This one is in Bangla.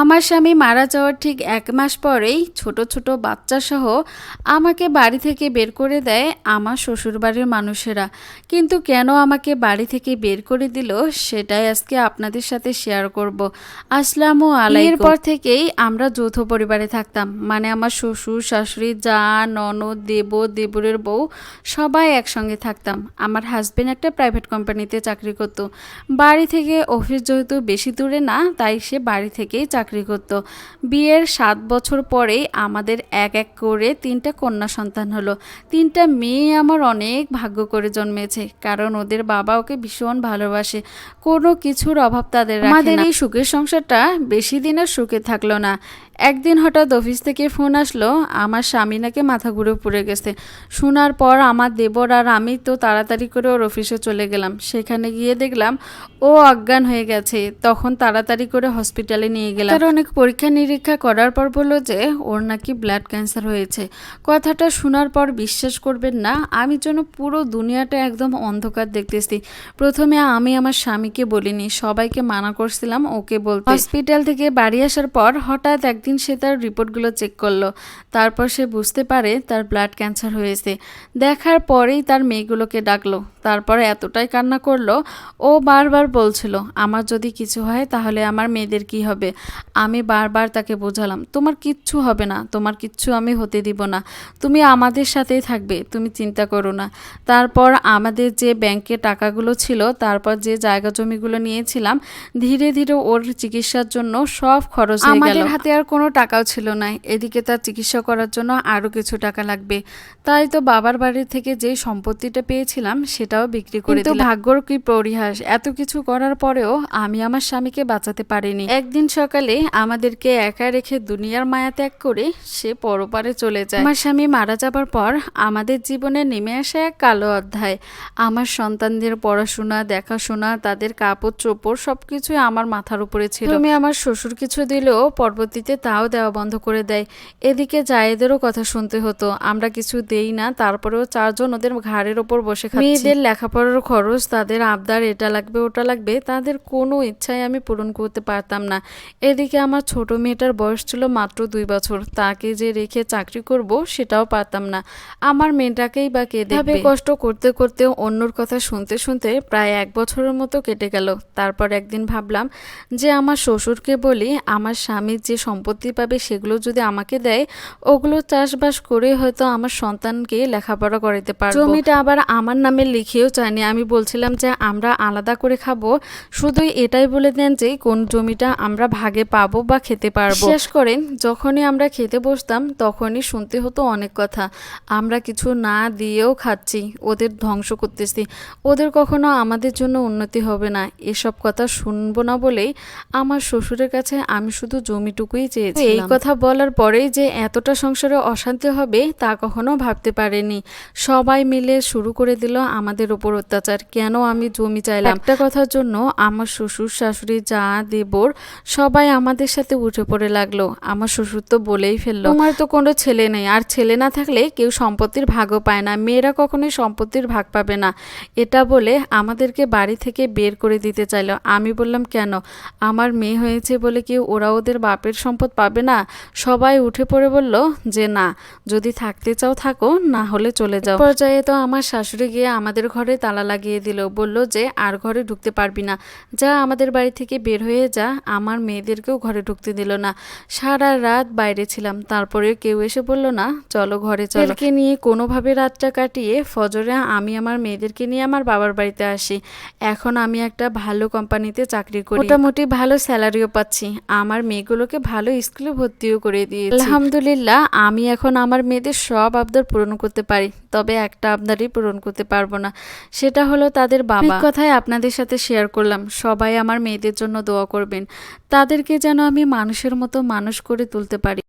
আমার স্বামী মারা যাওয়ার ঠিক এক মাস পরেই ছোট ছোট বাচ্চা সহ আমাকে বাড়ি থেকে বের করে দেয় আমার শ্বশুরবাড়ির মানুষেরা। কিন্তু কেন আমাকে বাড়ি থেকে বের করে দিল সেটাই আজকে আপনাদের সাথে শেয়ার করব। আসসালামু আলাইকুম। পর থেকেই আমরা যৌথ পরিবারে থাকতাম। মানে আমার শ্বশুর, শাশুড়ি, যা, ননদ, দেব, দেবরের বউ সবাই একসঙ্গে থাকতাম। আমার হাজব্যান্ড একটা প্রাইভেট কোম্পানিতে চাকরি করতো। বাড়ি থেকে অফিস যেহেতু বেশি দূরে না, তাই সে বাড়ি থেকেই চাকরি করত। বিয়ের সাত বছর পরেই আমাদের এক এক করে তিনটা কন্যা সন্তান হলো। তিনটা মেয়ে আমার অনেক ভাগ্য করে জন্মেছে কারণ ওদের বাবা ওকে ভীষণ ভালোবাসে। কোনো কিছুর অভাব তাদের আমাদের এই সুখের সংসারটা বেশি দিনের সুখে থাকল না। একদিন হঠাৎ অফিস থেকে ফোন আসলো আমার স্বামী নাকি মাথা ঘুরে পড়ে গেছে। শোনার পর আমার দেবর আর আমি তো তাড়াতাড়ি করে ওর অফিসে চলে গেলাম। সেখানে গিয়ে দেখলাম ও অজ্ঞান হয়ে গেছে। তখন তাড়াতাড়ি করে হসপিটালে নিয়ে গেলাম। তার অনেক পরীক্ষা নিরীক্ষা করার পর বলল যে ওর নাকি ব্লাড ক্যান্সার হয়েছে। কথাটা শোনার পর বিশ্বাস করবেন না আমি যেন পুরো দুনিয়াটা একদম অন্ধকার দেখতেছি। প্রথমে আমি আমার স্বামীকে বলিনি সবাইকে মানা করছিলাম ওকে বলতে। হসপিটাল থেকে বাড়ি আসার পর হঠাৎ একদিন সে তার রিপোর্টগুলো চেক করল। তারপর সে বুঝতে পারে তার ব্লাড ক্যান্সার হয়েছে। দেখার পরেই তার মেয়েগুলোকে ডাকলো। তারপরে এতটাই কান্না করল ও বারবার বলছিল আমার যদি কিছু হয় তাহলে আমার মেয়েদের কি হবে? আমি বারবার তাকে বোঝালাম তোমার কিচ্ছু হবে না তোমার কিচ্ছু আমি হতে দিব না তুমি আমাদের সাথেই থাকবে তুমি চিন্তা করো না। তারপর আমাদের যে ব্যাংকে টাকাগুলো ছিল তারপর যে জায়গা জমিগুলো নিয়েছিলাম ধীরে ধীরে ওর চিকিৎসার জন্য সব খরচ হয়ে গেল। আমাদের হাতে আর কোনো টাকাও ছিল না এদিকে তার চিকিৎসা করার জন্য আরও কিছু টাকা লাগবে। তাই তো বাবার বাড়ি থেকে যে সম্পত্তিটা পেয়েছিলাম সেটাও বিক্রি করে দিলাম। ভাগ্যর কি পরিহাস এত কিছু করার পরেও আমি আমার স্বামীকে বাঁচাতে পারিনি। একদিন সকালে আমাদেরকে একা রেখে দুনিয়ার মায়া ত্যাগ করে সে পরপারে চলে যায়। আমার স্বামী মারা যাবার পর আমাদের জীবনে নেমে আসে এক কালো অধ্যায়। আমার সন্তানদের পড়াশোনা দেখাশোনা তাদের কাপড় চোপড় সবকিছুই আমার মাথার উপরে ছিল। তুমি আমার শ্বশুর কিছু দিলেও পরবর্তীতে তাও দেওয়া বন্ধ করে দেয়। এদিকে জায়েদেরও কথা শুনতে হতো। আমরা কিছু দেই না তারপরেও চারজন ওদের ঘাড়ের ওপর বসে খাচ্ছি। মেয়েদের লেখাপড়ার খরচ তাদের আবদার এটা লাগবে ওটা লাগবে তাদের কোনো ইচ্ছাই আমি পূরণ করতে পারতাম না। এদিকে আমার ছোট মেয়েটার বয়স ছিল মাত্র দুই বছর। তাকে যে রেখে চাকরি করব সেটাও পারতাম না। আমার মেয়েটাকেই বা কে দেখবে? কষ্ট করতে করতে অন্যর কথা শুনতে শুনতে প্রায় এক বছরের মতো কেটে গেল। তারপর একদিন ভাবলাম যে আমার শ্বশুরকে বলি আমার স্বামীর যে সম্পত্তি পাবে সেগুলো যদি আমাকে দেয় ওগুলো চাষবাস করে হয়তো আমার সন্তানকে লেখাপড়া করাতে পারব। জমিটা আবার আমার নামে লিখেও চায়নি। আমি বলছিলাম যে আমরা আলাদা করে খাব। শুধু এটাই বলে দেন যে কোন জমিটা আমরা ভাগে পাবো বা খেতে পারব। শেষ করেন যখনই আমরা খেতে বসতাম তখনই শুনতে হতো অনেক কথা। আমরা কিছু না দিয়েও খাচ্ছি ওদের ধ্বংস করতেছি। ওদের কখনো আমাদের জন্য উন্নতি হবে না। এসব কথা শুনব না বলেই আমার শ্বশুরের কাছে আমি শুধু জমিটুকুই চেয়েছি এই কথা বলার পরেই যে এতটা সংসারে অশান্তি হবে তা কখনো ভাবতে পারেনি। সবাই মিলে শুরু করে দিল আমাদের ওপর অত্যাচার। কেন আমি জমি চাইলাম? একটা কথার জন্য আমার শ্বশুর শাশুড়ি যা দেবর সবাই আমাদের সাথে উঠে পড়ে লাগল। আমার শ্বশুর তো বলেই ফেলল, তোমার তো কোনো ছেলে নেই, আর ছেলে না থাকলে কেউ সম্পত্তির ভাগও পায় না, মেয়েরা কখনোই সম্পত্তির ভাগ পাবে না। এটা বলে আমাদেরকে বাড়ি থেকে বের করে দিতে চাইলো। আমি বললাম, কেন? আমার মেয়ে হয়েছে বলে কি ওরা ওদের বাপের সম্পদ পাবে না? সবাই উঠে পড়ে বলল, যে না, যদি থাকতে চাও থাকো, না হলে চলে যাও। পর্যায়ে তো আমার শাশুড়ি গিয়ে আমাদের ঘরে তালা লাগিয়ে দিল। বলল যে, আর ঘরে ঢুকতে পারবি না। যা আমাদের বাড়ি থেকে বের হয়ে যা, আমার মেয়েদেরকেও ঘরে ঢুকতে দিল না। সারা রাত বাইরে ছিলাম তারপরে কেউ এসে বলল না চলো ঘরে চলো। এদেরকে নিয়ে কোনোভাবে রাতটা কাটিয়ে ফজরে আমি আমার মেয়েদেরকে নিয়ে আমার বাবার বাড়িতে আসি। এখন আমি একটা ভালো কোম্পানিতে চাকরি করি। মোটামুটি ভালো স্যালারিও পাচ্ছি। আমার মেয়েগুলোকে ভালো স্কুলে ভর্তিও করে দিয়েছি। আলহামদুলিল্লাহ আমি এখন আমার মেয়েদের সব আবদার পূরণ করতে পারি। তবে একটা আবদারই পূরণ করতে পারব না সেটা হলো তাদের বাবা। কথায় আপনাদের সাথে শেয়ার করলাম। সবাই আমার মেয়েদের জন্য দোয়া করবেন। তাদেরকে যেন আমি মানুষের মতো মানুষ করে তুলতে পারি।